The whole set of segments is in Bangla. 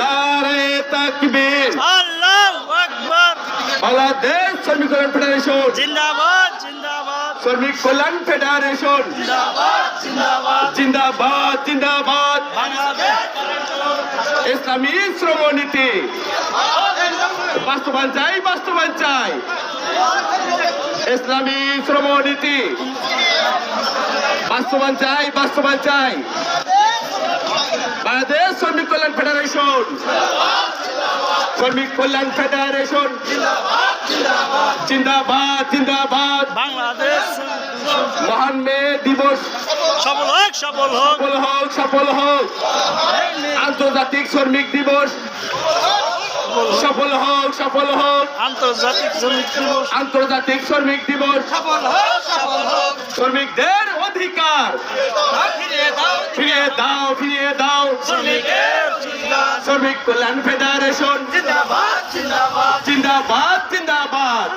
লারে তাকবীর। আল্লাহু আকবার। বাংলাদেশ শ্রমিক কল্যাণ ফেডারেশন। জিন্দাবাদ জিন্দাবাদ। শ্রমিক কল্যাণ ফেডারেশন। জিন্দাবাদ জিন্দাবাদ। জিন্দাবাদ জিন্দাবাদ। বাংলাদেশ। ইসলামী শ্রমনীতি। বাস্তবায়ন চাই বাস্তবায়ন চাই। ইসলামী শ্রমনীতি। বাস্তবায়ন চাই বাস্তবায়ন চাই। বাংলাদেশ শ্রমিক কল্যাণ ফেডারেশন। শ্রমিক কল্যাণ ফেডারেশন। জিন্দাবাদ জিন্দাবাদ। বাংলাদেশ। মহান মে দিবস। সফল হোক সফল হোক। সফল হোক সফল হোক। আন্তর্জাতিক শ্রমিক দিবস। সফল হোক সফল হোক। আন্তর্জাতিক শ্রমিক দিবস। আন্তর্জাতিক শ্রমিক দিবস। সফল হোক সফল হোক। শ্রমিকদের অধিকার। ফিরিয়ে দাও ফিরিয়ে দাও ফিরিয়ে দাও। শ্রমিক কল্যাণ ফেডারেশন। জিন্দাবাদ জিন্দাবাদ।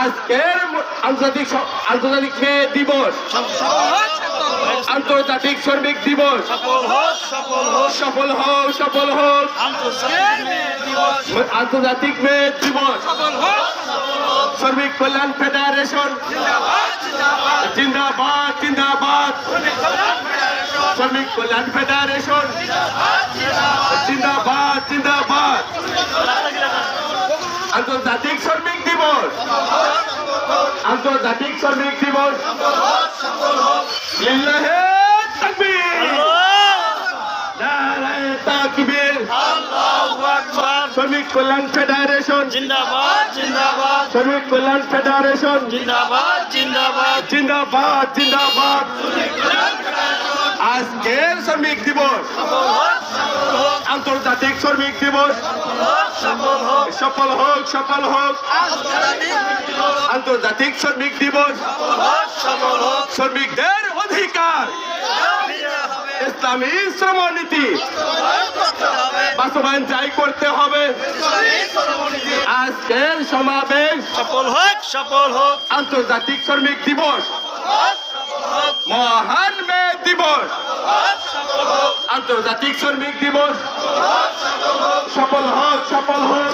আজকের আন্তর্জাতিক আন্তর্জাতিক মে দিবস। আন্তর্জাতিক শ্রমিক দিবস। সফল হোক সফল হোক। আন্তর্জাতিক দিবস। দিবস। সফল হোক। শ্রমিক কল্যাণ ফেডারেশন। জিন্দাবাদ জিন্দাবাদ। শ্রমিক কল্যাণ ফেডারেশন। জিন্দাবাদ জিন্দাবাদ। আন্তর্জাতিক শ্রমিক দিবস। আন্তর্জাতিক শ্রমিক দিবস। লিল্লাহে তাকবীর। নারায়ে তাকবীর আল্লাহু আকবার শ্রমিক কল্যাণ ফেডারেশন। জিন্দাবাদ জিন্দাবাদ। শ্রমিক কল্যাণ ফেডারেশন। জিন্দাবাদ জিন্দাবাদ। জিন্দাবাদ জিন্দাবাদ। আজকের শ্রমিক দিবস। আন্তর্জাতিক শ্রমিক দিবস। সফল হোক সফল হোক। সফল হোক আন্তর্জাতিক শ্রমিক দিবস। সফল হোক। শ্রমিকদের অধিকার। ইসলামী শ্রমনীতি। বাস্তবায়ন চাই করতে হবে। আজকের সমাবেশ সফল হোক সফল হোক। আন্তর্জাতিক শ্রমিক দিবস। মহান মে দিবস। আন্তর্জাতিক শ্রমিক দিবস। সফল হোক সফল হোক।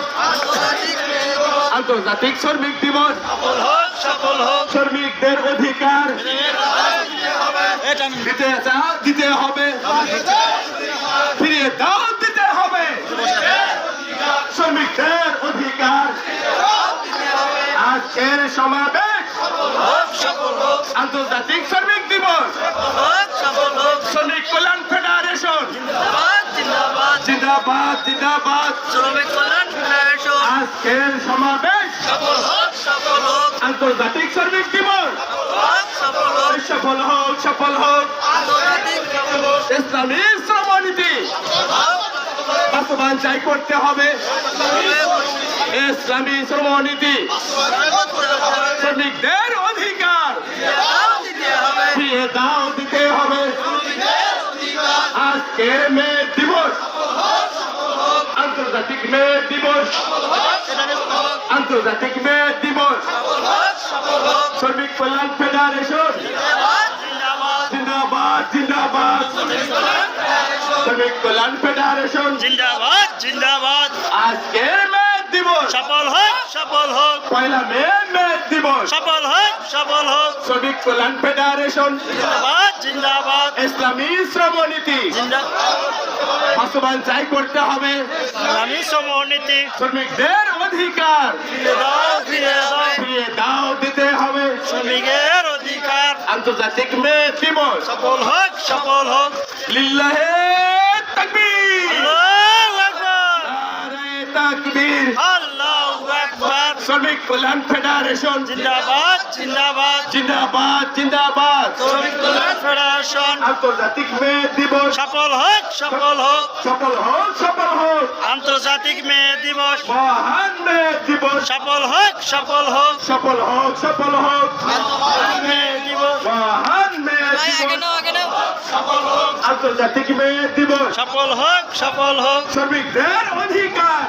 আন্তর্জাতিক শ্রমিক দিবস। সফল হোক সফল হোক। শ্রমিকদের অধিকার। দিতে চাও দিতে হবে। ফিরিয়ে দাও দিতে হবে। শ্রমিকদের অধিকার। আজকের সমাবেশ আন্তর্জাতিক শ্রমিক দিবস। শ্রমিক কল্যাণ ফেডারেশন। জিন্দাবাদ জিন্দাবাদ জিন্দাবাদ জিন্দাবাদ। শ্রমিক কল্যাণ ফেডারেশন। আজকের সমাবেশ সফল হোক। আন্তর্জাতিক শ্রমিক দিবস সফল হোক সফল হোক সফল হোক। আন্তর্জাতিক শ্রমনীতি। বাস্তবায়ন চাই করতে হবে। ইসলামী শ্রমনীতি। শ্রমিকদের অধিকার। ফিরিয়ে দাও দিতে হবে। আজকের মে দিবস। আন্তর্জাতিক মে দিবস। আন্তর্জাতিক মে দিবস। শ্রমিক কল্যাণ ফেডারেশন। জিন্দাবাদ জিন্দাবাদ। শ্রমিক কল্যাণ ফেডারেশন। জিন্দাবাদ জিন্দাবাদ। আজকের মে দিবস। সফল হোক সফল হোক। পয়লা মে মে দিবস। সফল হোক সফল হোক। শ্রমিক কল্যাণ ফেডারেশন। জিন্দাবাদ জিন্দাবাদ। ইসলামী শ্রমনীতি। জিন্দাবাদ বাস্তবায়ন চাই করতে হবে। ইসলামী সমনীতি শ্রমিকদের অধিকার। দাও ফিরিয়ে দাও। দিতে হবে। শ্রমিকের অধিকার। আন্তর্জাতিক মে দিবস। সফল হোক সফল হোক। লিল্লাহে তাকবীর। আল্লাহু আকবার। নারায়ে তাকবীর। আল্লাহু শ্রমিক কল্যাণ ফেডারেশন। জিন্দাবাদ জিন্দাবাদ। জিন্দাবাদ জিন্দাবাদ। শ্রমিক কল্যাণ ফেডারেশন। আন্তর্জাতিক মে দিবস। সফল হোক সফল হোক। সফল হোক সফল হোক। আন্তর্জাতিক মে দিবস। মহান মে দিবস। সফল হোক সফল হোক। সফল হোক সফল হোক। মে দিবস। মহান মে দিবস। আন্তর্জাতিক মে দিবস। সফল হোক সফল হোক। শ্রমিকদের অধিকার।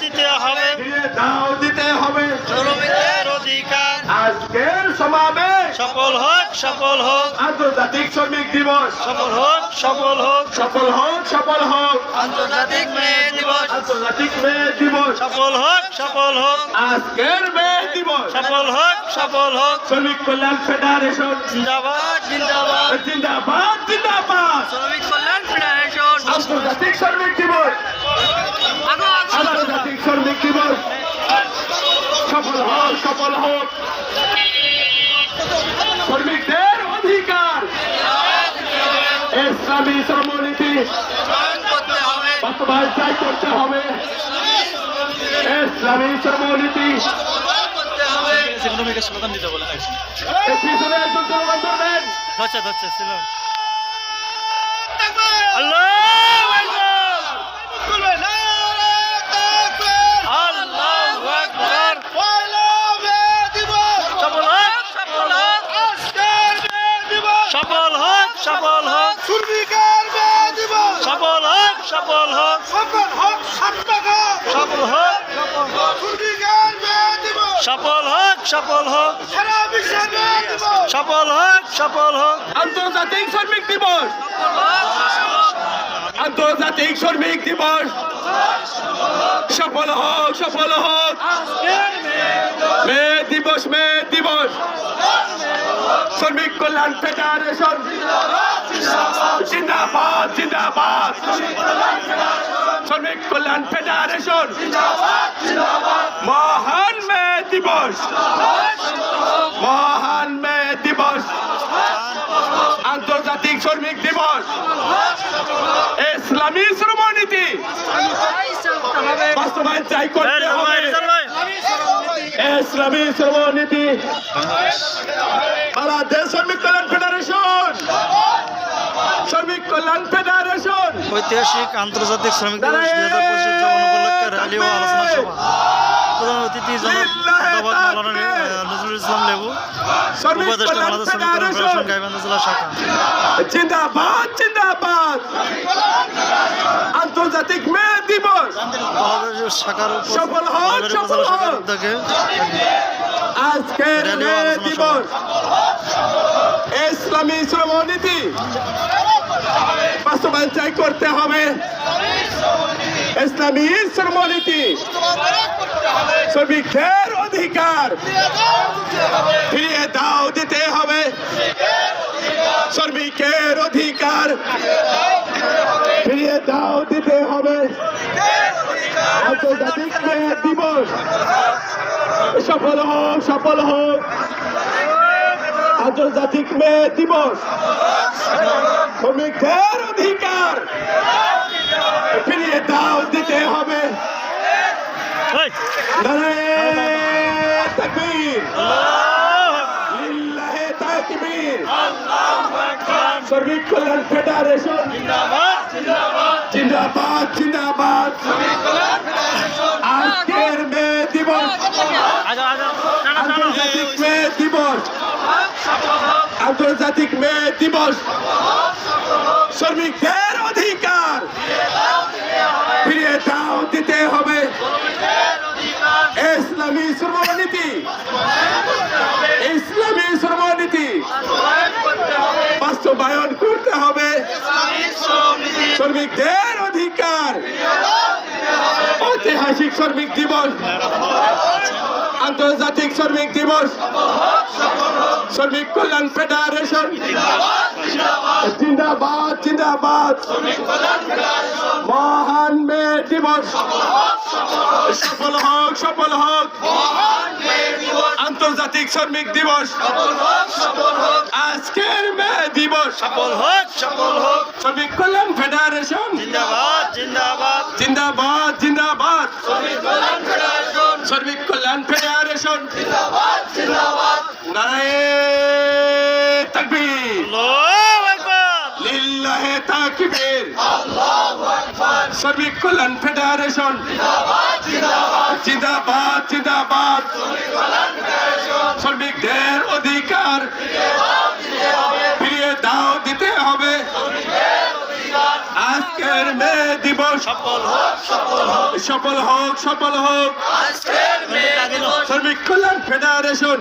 দিতে হবে। দাও দিতে হবে। শ্রমিকের অধিকার। আজকের সমাবেশ। সফল হোক সফল হোক। আন্তর্জাতিক শ্রমিক দিবস। সফল হোক সফল হোক। সফল হোক সফল হোক। আন্তর্জাতিক মেয়ে দিবস। আন্তর্জাতিক মে দিবস। সফল হোক সফল হোক। আজকের মে দিবস। সফল হোক সফল হোক। শ্রমিক কল্যাণ ফেডারেশন। জিন্দাবাদ জিন্দাবাদ। জিন্দাবাদ জিন্দাবাদ। শ্রমিক কল্যাণ ফেডারেশন। আন্তর্জাতিক শ্রমিক দিবস। শ্রমিক দিবস সফল হোক সফল হোক শ্রমিকদের অধিকার। ইসলামী শ্রমনীতি। বাস্তবায়ন করতে হবে। ইসলামী শ্রমনীতি। স্লোগান দিতে বলে একজন স্লোগান আল্লাহু! সফল হোক। সফল হোক সফল হোক। আন্তর্জাতিক শ্রমিক দিবস। আন্তর্জাতিক শ্রমিক দিবস। সফল হোক সফল হোক। মে দিবস মে দিবস। শ্রমিক কল্যাণ ফেডারেশন। জিন্দাবাদ জিন্দাবাদ। শ্রমিক কল্যাণ ফেডারেশন। মহান মে দিবস। মহান মে দিবস। আন্তর্জাতিক শ্রমিক দিবস। ইসলামী শ্রমনীতি। বাস্তবায়ন চাই করতে হবে। ইসলামী শ্রমনীতি বাংলাদেশ শ্রমিক কল্যাণ ফেডারেশন। শ্রমিক কল্যাণ ফেডারেশন। ঐতিহাসিক আন্তর্জাতিক শ্রমিক দিবস দুই হাজার পঁচিশ উদযাপন উপলক্ষে র্যালি ও আলোচনা সভা। প্রধান অতিথি জনাব মাওলানা আহ, নজরুল ইসলাম লেবু উপদেষ্টা বাংলাদেশ শ্রমিক কল্যাণ ফেডারেশন ফেডারেশন গাইবান্ধা জেলা শাখা। জিন্দাবাদ জিন্দাবাদ। আন্তর্জাতিক মে দিবস। বাংলাদেশ শাখার সফল হোক, সফল হোক। উদ্যোগে আজকের মে দিবস। ইসলামী শ্রমনীতি বাস্তবায়ন চাই করতে হবে। ইসলামী শ্রমনীতি শ্রমিকদের অধিকার। ফিরিয়ে দাও দিতে হবে। শ্রমিকের অধিকার। ফিরিয়ে দাও দিতে হবে। আন্তর্জাতিক দিবস। সফল হোক সফল হোক। আন্তর্জাতিক মে দিবস। শ্রমিকদের অধিকার। ফিরিয়ে দাও দিতে হবে। তাকবীর। লিল্লাহে তাকবীর। শ্রমিক কল্যাণ ফেডারেশন। জিন্দাবাদ জিন্দাবাদ। আজকের মে দিবস। আন্তর্জাতিক মে দিবস। আন্তর্জাতিক মে দিবস। শ্রমিকদের অধিকার। ফিরিয়ে দাও, দিতে হবে। ইসলামী সর্বনীতি। ইসলামী সর্বনীতি। বাস্তবায়ন করতে হবে। শ্রমিকদের অধিকার। ঐতিহাসিক শ্রমিক দিবস। আন্তর্জাতিক শ্রমিক দিবস। শ্রমিক কল্যাণ ফেডারেশন। জিন্দাবাদ জিন্দাবাদ। মহান মে দিবস। সফল হোক সফল হোক। আন্তর্জাতিক শ্রমিক দিবস। আজকের মে দিবস। সফল হোক সফল হোক শ্রমিক কল্যাণ ফেডারেশন। জিন্দাবাদ জিন্দাবাদ। জিন্দাবাদ জিন্দাবাদ। শ্রমিক কল্যাণ ফেডারেশন। শ্রমিক কল্যাণ ফেডারেশন। শ্রমিক কল্যাণ ফেডারেশন। জিন্দাবাদ জিন্দাবাদ। শ্রমিকদের অধিকার। দিবস। সফল হোক সফল হোক। সফল হোক শ্রমিক কল্যাণ ফেডারেশন।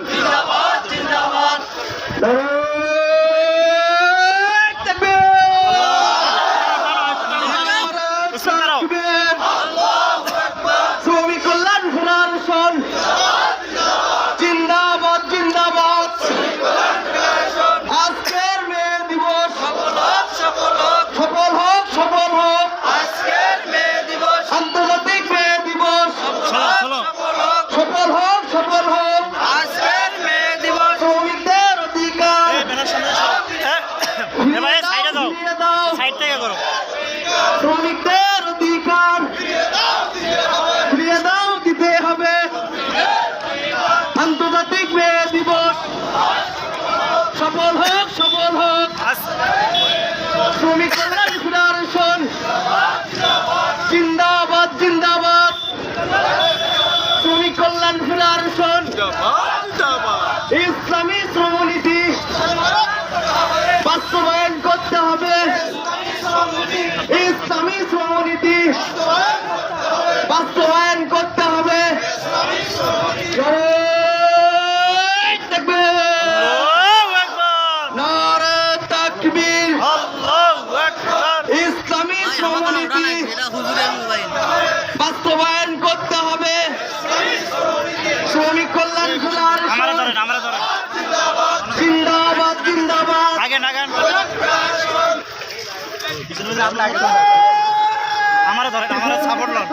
আমারও ধরেন আমারও সাপোর্ট লন।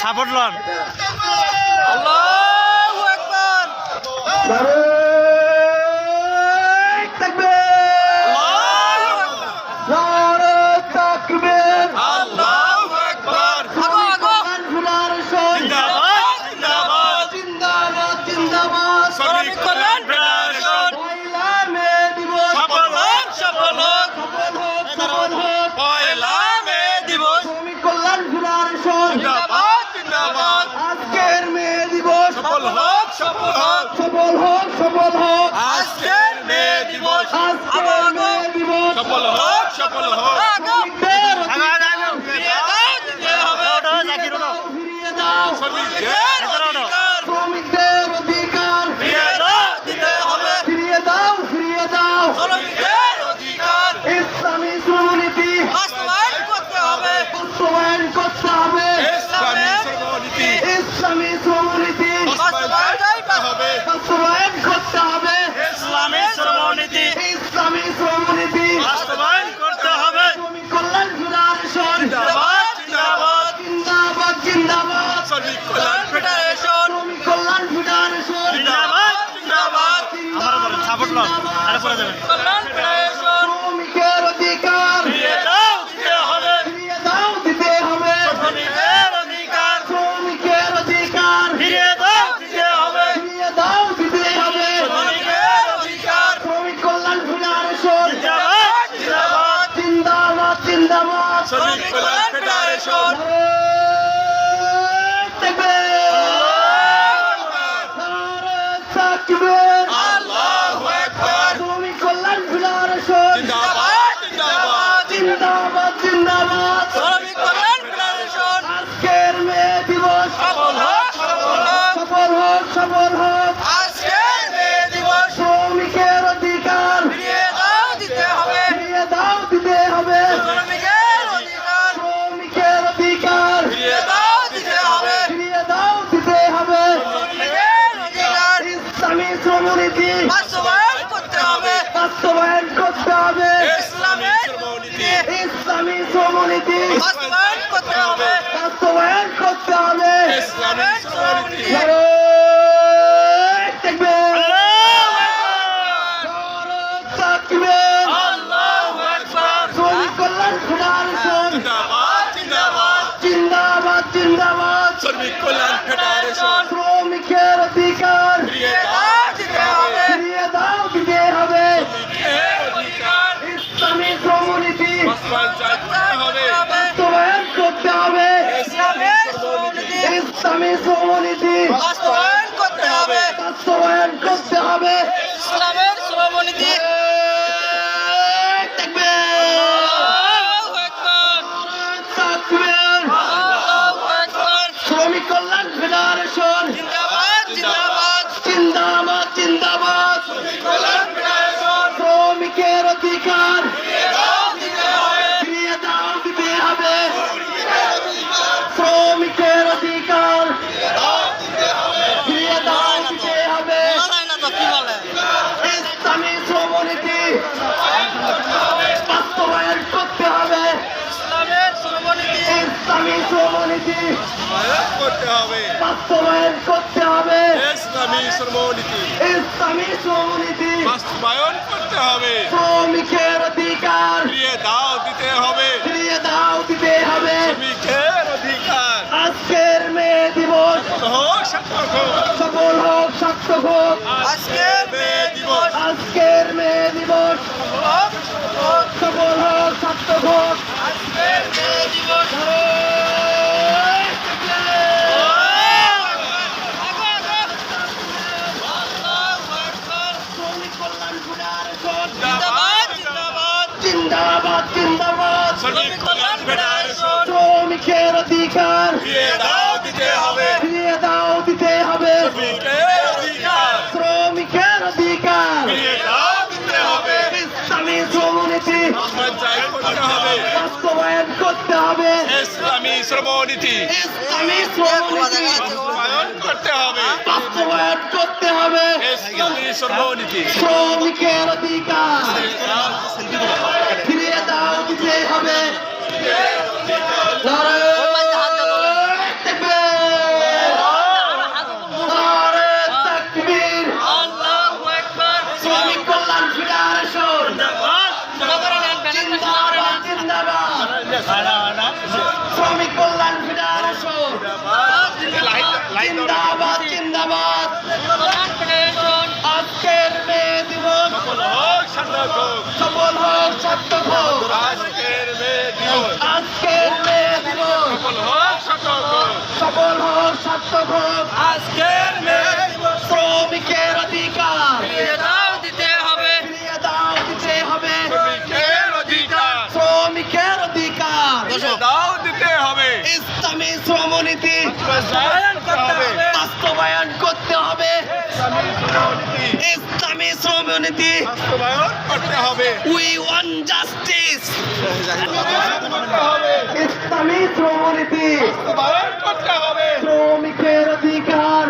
সাপোর্ট লন। আল্লাহ Chapa Lahore. ਵਾਲਾ ਦੇਣਾ নীতি করতে হবে। বাস্তবায়ন করতে হবে। ইসলামী শ্রমনীতি। ইসলামী শ্রমনীতি। বাস্তবায়ন করতে হবে। শ্রমিকের অধিকার। ফিরিয়ে দাও দিতে হবে। ফিরিয়ে দাও দিতে হবে। শ্রমিকের অধিকার। আজকের মে দিবস। হোক সার্থক হোক। সফল হোক সার্থক হোক। আজকের মে দিবস। আজকের মে দিবস। সফল হোক সার্থক হোক। আজকের মে দিবস। হবে। ইসলামী শ্রমনীতি। ইসলামী শ্রমনীতি। বাস্তবায়ন করতে হবে। বাস্তবায়ন করতে হবে। ইসলামী শ্রমনীতি। শ্রমিকের অধিকার। ফিরিয়ে দাও দিতে হবে। সফল হোক সত্য হোক আজকের মে দিবস। আজকের মে দিবস। সফল হোক সত্য হোক আজকের মে শ্রমিকের অধিকার। ফিরিয়ে দাও দিতে হবে। ফিরিয়ে দাও দিতে হবে শ্রমিকের অধিকার শ্রমিকের অধিকার দাও দিতে হবে। ইসলামী শ্রমনীতি ইসলামী শ্রমনীতি। বাস্তবায়ন করতে হবে। উই ওয়ান জাস্টিস ইসলামী শ্রমনীতি। বাস্তবায়ন করতে হবে। শ্রমিকের অধিকার।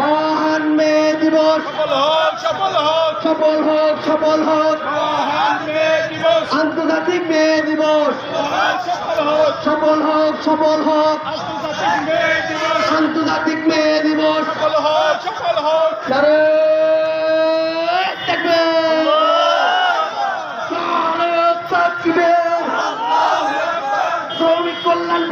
মহান মে দিবস। সফল হোক সফল হোক। সফল হোক সফল হোক। মহান মে দিবস। আন্তর্জাতিক মে দিবস। সফল হোক। সফল হোক সফল হোক। আন্তর্জাতিক মেয়ে দিবস। সফল হোক সফল হোক! শ্রমিক কল্যাণ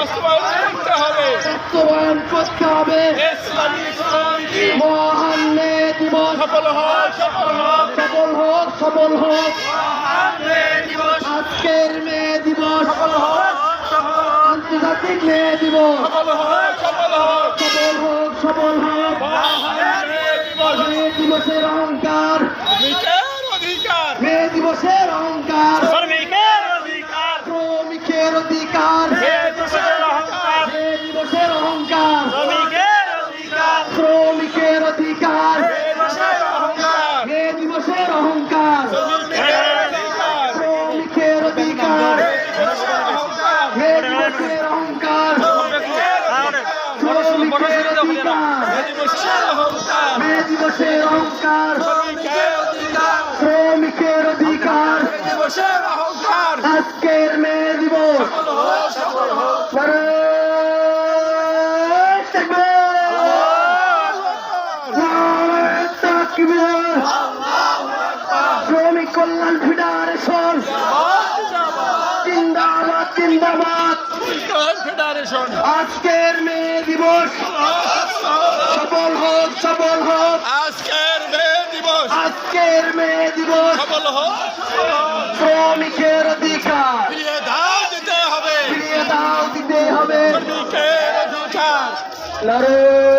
বাস্তবায়ন করতে হবে। মহান দিবস। সফল হোক সফল হোক। সফল হোক আজকের মে দিবস। আন্তর্জাতিক মে দিবস। সফল হোক সফল হোক। সফল হোক দিবসের অহংকার। মে অহংকার। আজকের মে দিবস। শ্রমিকের অধিকার। ফিরিয়ে দাও দিতে হবে। ফিরিয়ে দাও দিতে হবে। শ্রমিকের অধিকার।